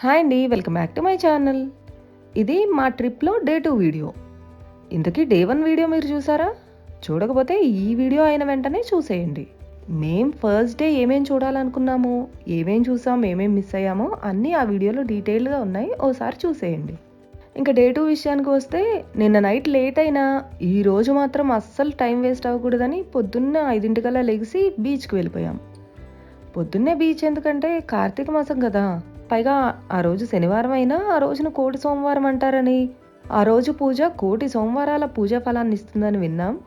Hi అండి welcome back to my channel. ఇది మా ట్రిప్లో డే టూ వీడియో. ఇంతకీ డే వన్ వీడియో మీరు చూసారా? చూడకపోతే ఈ వీడియో అయిన వెంటనే చూసేయండి. మేం ఫస్ట్ డే ఏమేం చూడాలనుకున్నామో ఏమేం చూసాం ఏమేం మిస్ అయ్యామో అన్నీ ఆ వీడియోలో డీటెయిల్గా ఉన్నాయి ఓసారి చూసేయండి. ఇంకా డే టూ విషయానికి వస్తే నిన్న నైట్ లేట్ అయినా ఈరోజు మాత్రం అస్సలు టైం వేస్ట్ అవ్వకూడదని పొద్దున్న ఐదింటికల్లా లెగిసి బీచ్కి వెళ్ళిపోయాం. పొద్దున్నే బీచ్ ఎందుకంటే కార్తీక మాసం కదా. పైగా ఆ రోజు శనివారం అయినా ఆ రోజున కోటి సోమవారం అంటారని. ఆ రోజు పూజ కోటి సోమవారాల పూజా ఫలాన్ని ఇస్తుందని విన్నాం.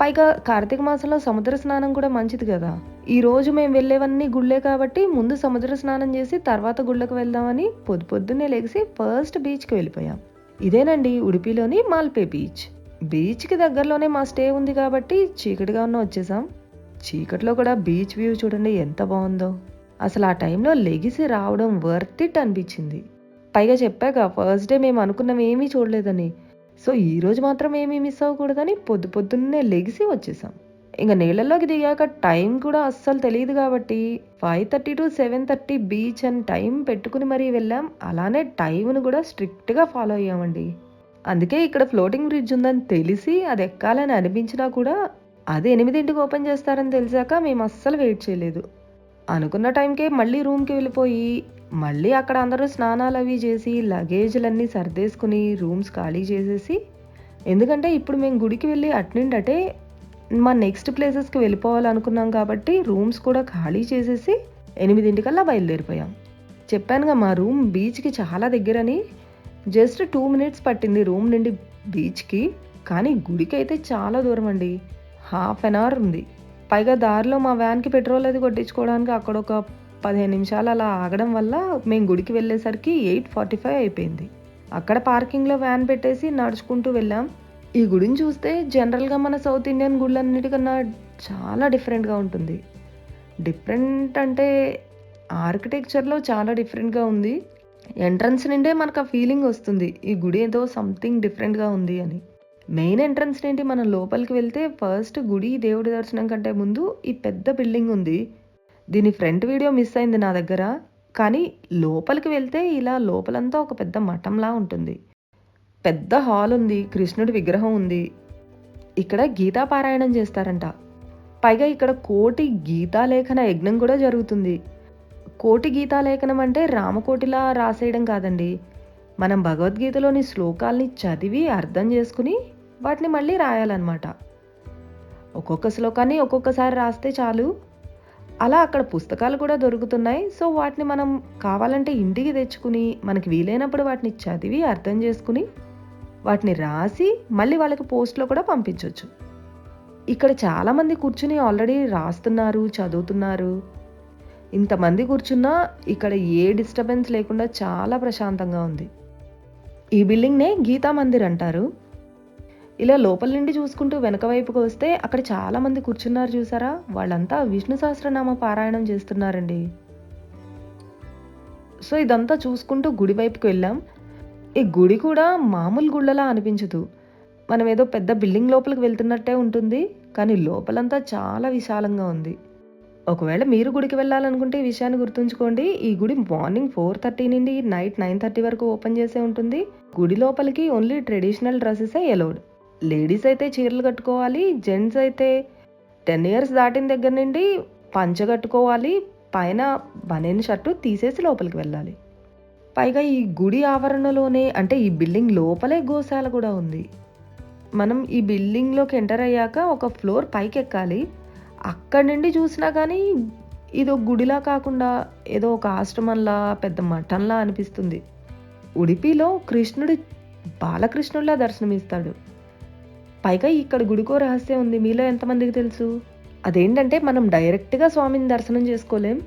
పైగా కార్తీక మాసంలో సముద్ర స్నానం కూడా మంచిది కదా. ఈ రోజు మేము వెళ్ళేవన్నీ గుళ్ళే కాబట్టి ముందు సముద్ర స్నానం చేసి తర్వాత గుళ్ళకు వెళ్దామని పొద్దు పొద్దున్నే లెగిసి ఫస్ట్ బీచ్కి వెళ్ళిపోయాం. ఇదేనండి ఉడిపిలోని మాల్పే బీచ్. బీచ్కి దగ్గరలోనే మా స్టే ఉంది కాబట్టి చీకటిగా ఉన్న వచ్చేసాం. చీకట్లో కూడా బీచ్ వ్యూ చూడండి ఎంత బాగుందో. అసలు ఆ టైంలో లెగిసి రావడం వర్త్ ఇట్ అనిపించింది. పైగా చెప్పాక ఫస్ట్ డే మేము అనుకున్నాం ఏమీ చూడలేదని. సో ఈ రోజు మాత్రం ఏమీ మిస్ అవ్వకూడదని పొద్దు పొద్దున్నే లెగిసి వచ్చేసాం. ఇంకా నీళ్ళలోకి దిగాక టైం కూడా అస్సలు తెలియదు కాబట్టి five thirty to seven thirty beach అని టైం పెట్టుకుని మరీ వెళ్ళాం. అలానే టైంను కూడా స్ట్రిక్ట్గా ఫాలో అయ్యామండి. అందుకే ఇక్కడ ఫ్లోటింగ్ బ్రిడ్జ్ ఉందని తెలిసి అది ఎక్కాలని అనిపించినా కూడా అది ఎనిమిదింటికి ఓపెన్ చేస్తారని తెలిసాక మేము అస్సలు వెయిట్ చేయలేదు. అనుకున్న టైంకే మళ్ళీ రూమ్కి వెళ్ళిపోయి మళ్ళీ అక్కడ అందరూ స్నానాలు అవి చేసి లగేజ్లన్నీ సర్దేసుకుని రూమ్స్ ఖాళీ చేసేసి ఎందుకంటే ఇప్పుడు మేము గుడికి వెళ్ళి అట్నుండి మా నెక్స్ట్ ప్లేసెస్కి వెళ్ళిపోవాలనుకున్నాం కాబట్టి రూమ్స్ కూడా ఖాళీ చేసేసి ఎనిమిదింటికల్లా బయలుదేరిపోయాం. చెప్పానుగా మా రూమ్ బీచ్కి చాలా దగ్గరని జస్ట్ టూ మినిట్స్ పట్టింది రూమ్ నుండి బీచ్కి కానీ గుడికి అయితే చాలా దూరం అండి హాఫ్ అన్ అవర్ ఉంది. పైగా దారిలో మా వ్యాన్కి పెట్రోల్ అది కొట్టించుకోవడానికి అక్కడ ఒక పదిహేను నిమిషాలు అలా ఆగడం వల్ల మేము గుడికి వెళ్ళేసరికి ఎయిట్ ఫార్టీ ఫైవ్ అయిపోయింది. అక్కడ పార్కింగ్లో వ్యాన్ పెట్టేసి నడుచుకుంటూ వెళ్ళాం. ఈ గుడిని చూస్తే జనరల్గా మన సౌత్ ఇండియన్ గుళ్ళన్నిటికన్నా చాలా డిఫరెంట్గా ఉంటుంది. డిఫరెంట్ అంటే ఆర్కిటెక్చర్లో చాలా డిఫరెంట్గా ఉంది. ఎంట్రన్స్ నుండే మనకు ఆ ఫీలింగ్ వస్తుంది. ఈ గుడి ఏదో సంథింగ్ డిఫరెంట్గా ఉంది అని. మెయిన్ ఎంట్రన్స్ నుండి మనం లోపలికి వెళ్తే ఫస్ట్ గుడి దేవుడి దర్శనం కంటే ముందు ఈ పెద్ద బిల్డింగ్ ఉంది. దీని ఫ్రంట్ వీడియో మిస్ అయింది నా దగ్గర. కానీ లోపలికి వెళ్తే ఇలా లోపలంతా ఒక పెద్ద మఠంలా ఉంటుంది. పెద్ద హాల్ ఉంది. కృష్ణుడి విగ్రహం ఉంది. ఇక్కడ గీతా పారాయణం చేస్తారంట. పైగా ఇక్కడ కోటి గీతాలేఖన యజ్ఞం కూడా జరుగుతుంది. కోటి గీతాలేఖనం అంటే రామకోటిలా రాసేయడం కాదండి. మనం భగవద్గీతలోని శ్లోకాల్ని చదివి అర్థం చేసుకుని వాటిని మళ్ళీ రాయాలన్నమాట. ఒక్కొక్క శ్లోకాన్ని ఒక్కొక్కసారి రాస్తే చాలు. అలా అక్కడ పుస్తకాలు కూడా దొరుకుతున్నాయి. సో వాటిని మనం కావాలంటే ఇంటికి తెచ్చుకుని మనకి వీలైనప్పుడు వాటిని చదివి అర్థం చేసుకుని వాటిని రాసి మళ్ళీ వాళ్ళకి పోస్ట్లో కూడా పంపించవచ్చు ఇక్కడ చాలామంది కూర్చుని ఆల్రెడీ రాస్తున్నారు చదువుతున్నారు. ఇంతమంది కూర్చున్నా ఇక్కడ ఏ డిస్టర్బెన్స్ లేకుండా చాలా ప్రశాంతంగా ఉంది. ఈ బిల్డింగ్నే గీతా మందిర్ అంటారు. ఇలా లోపల నుండి చూసుకుంటూ వెనక వైపుకు వస్తే అక్కడ చాలామంది కూర్చున్నారు చూసారా? వాళ్ళంతా విష్ణు సహస్రనామ పారాయణం చేస్తున్నారండి. సో ఇదంతా చూసుకుంటూ గుడి వైపుకి వెళ్ళాం. ఈ గుడి కూడా మామూలు గుళ్ళలా అనిపించదు. మనం ఏదో పెద్ద బిల్డింగ్ లోపలికి వెళ్తున్నట్టే ఉంటుంది కానీ లోపలంతా చాలా విశాలంగా ఉంది. ఒకవేళ మీరు గుడికి వెళ్ళాలనుకుంటే ఈ విషయాన్ని గుర్తుంచుకోండి. ఈ గుడి మార్నింగ్ ఫోర్ థర్టీ నుండి నైట్ నైన్ థర్టీ వరకు ఓపెన్ చేసే ఉంటుంది. గుడి లోపలికి ఓన్లీ ట్రెడిషనల్ డ్రెస్సెసే ఎలౌడ్ లేడీస్ అయితే చీరలు కట్టుకోవాలి జెంట్స్ అయితే టెన్ ఇయర్స్ దాటిన దగ్గర నుండి పంచ కట్టుకోవాలి పైన బనేన్ షర్టు తీసేసి లోపలికి వెళ్ళాలి. పైగా ఈ గుడి ఆవరణలోనే అంటే ఈ బిల్డింగ్ లోపలే గోశాల కూడా ఉంది. మనం ఈ బిల్డింగ్లోకి ఎంటర్ అయ్యాక ఒక ఫ్లోర్ పైకి ఎక్కాలి అక్కడి నుండి చూసినా కానీ ఇది ఒక గుడిలా కాకుండా ఏదో ఒక ఆశ్రమంలా పెద్ద మఠంలా అనిపిస్తుంది. ఉడిపిలో కృష్ణుడి బాలకృష్ణుడిలా దర్శనమిస్తాడు. పైగా ఇక్కడ గుడికో రహస్యం ఉంది. మీలో ఎంతమందికి తెలుసు? అదేంటంటే మనం డైరెక్ట్గా స్వామిని దర్శనం చేసుకోలేం.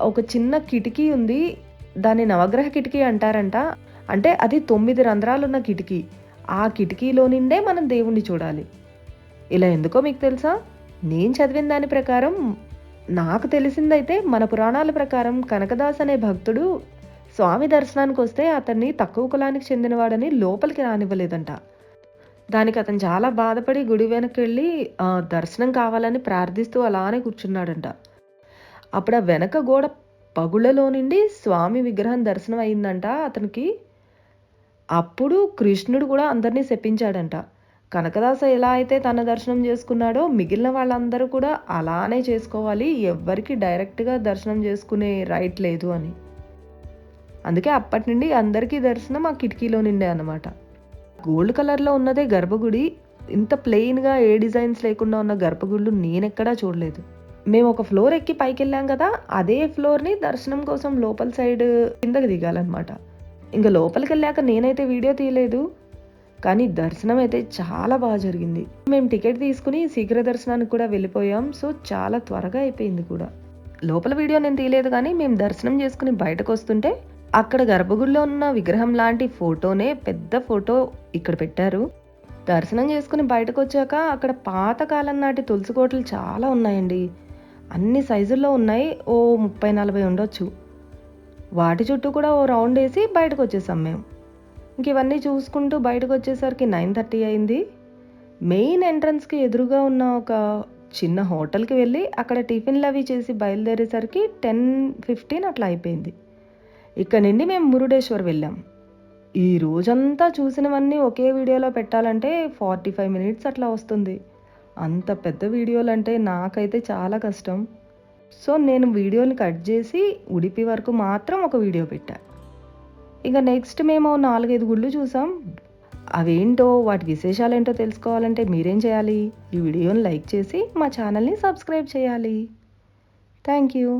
ఒక చిన్న కిటికీ ఉంది. దాన్ని నవగ్రహ కిటికీ అంటారంట. అంటే అది తొమ్మిది రంధ్రాలున్న కిటికీ. ఆ కిటికీలో నిండే మనం దేవుణ్ణి చూడాలి. ఇలా ఎందుకో మీకు తెలుసా? నేను చదివిన దాని ప్రకారం నాకు తెలిసిందైతే మన పురాణాల ప్రకారం కనకదాస్ అనే భక్తుడు స్వామి దర్శనానికి వస్తే అతన్ని తక్కువ కులానికి చెందినవాడని లోపలికి రానివ్వలేదంట. దానికి అతను చాలా బాధపడి గుడి వెనక్కి వెళ్ళి దర్శనం కావాలని ప్రార్థిస్తూ అలానే కూర్చున్నాడంట. అప్పుడు ఆ వెనక గోడ పగుళ్ళలో నుండి స్వామి విగ్రహం దర్శనం అయిందంట అతనికి. అప్పుడు కృష్ణుడు కూడా అందరినీ శపించాడంట. కనకదాస ఎలా అయితే తన దర్శనం చేసుకున్నాడో మిగిలిన వాళ్ళందరూ కూడా అలానే చేసుకోవాలి ఎవ్వరికి డైరెక్ట్గా దర్శనం చేసుకునే రైట్ లేదు అని. అందుకే అప్పటి నుండి అందరికీ దర్శనం ఆ కిటికీలో నిండే అనమాట గోల్డ్ కలర్లో ఉన్నదే గర్భగుడి. ఇంత ప్లెయిన్గా ఏ డిజైన్స్ లేకుండా ఉన్న గర్భగుళ్ళు నేనెక్కడా చూడలేదు. మేము ఒక ఫ్లోర్ ఎక్కి పైకి వెళ్ళాం కదా అదే ఫ్లోర్ని దర్శనం కోసం లోపల సైడ్ కిందకి దిగాలన్నమాట. ఇంకా లోపలికి వెళ్ళాక నేనైతే వీడియో తీయలేదు. కానీ దర్శనం అయితే చాలా బాగా జరిగింది. మేము టికెట్ తీసుకుని శీఘ్ర దర్శనానికి కూడా వెళ్ళిపోయాం. సో చాలా త్వరగా అయిపోయింది కూడా. లోపల వీడియో నేను తీయలేదు కానీ మేము దర్శనం చేసుకుని బయటకు వస్తుంటే అక్కడ గర్భగుడిలో ఉన్న విగ్రహం లాంటి ఫోటోనే పెద్ద ఫోటో ఇక్కడ పెట్టారు. దర్శనం చేసుకుని బయటకు వచ్చాక అక్కడ పాతకాలం నాటి తులసి కోటలు చాలా ఉన్నాయండి. అన్ని సైజుల్లో ఉన్నాయి. ఓ ముప్పై నలభై ఉండొచ్చు. వాటి చుట్టూ కూడా ఓ రౌండ్ వేసి బయటకు వచ్చేసాం మేము. ఇంక ఇవన్నీ చూసుకుంటూ బయటకు వచ్చేసరికి నైన్ థర్టీ అయింది. మెయిన్ ఎంట్రన్స్కి ఎదురుగా ఉన్న ఒక చిన్న హోటల్కి వెళ్ళి అక్కడ టిఫిన్లు అవి చేసి బయలుదేరేసరికి టెన్ ఫిఫ్టీన్ అట్లా అయిపోయింది. ఇక్కడ నుండి మేము మురుడేశ్వర్ వెళ్ళాం. ఈ రోజంతా చూసినవన్నీ ఒకే వీడియోలో పెట్టాలంటే ఫార్టీ ఫైవ్ మినిట్స్ అట్లా వస్తుంది. అంత పెద్ద వీడియోలు అంటే నాకైతే చాలా కష్టం. సో నేను వీడియోని కట్ చేసి ఉడిపి వరకు మాత్రం ఒక వీడియో పెట్టా. ఇంకా నెక్స్ట్ మేము నాలుగైదు గుళ్ళు చూసాం. అవేంటో వాటి విశేషాలు ఏంటో తెలుసుకోవాలంటే మీరేం చేయాలి? ఈ వీడియోని లైక్ చేసి మా ఛానల్ని సబ్స్క్రైబ్ చేయాలి. Thank you.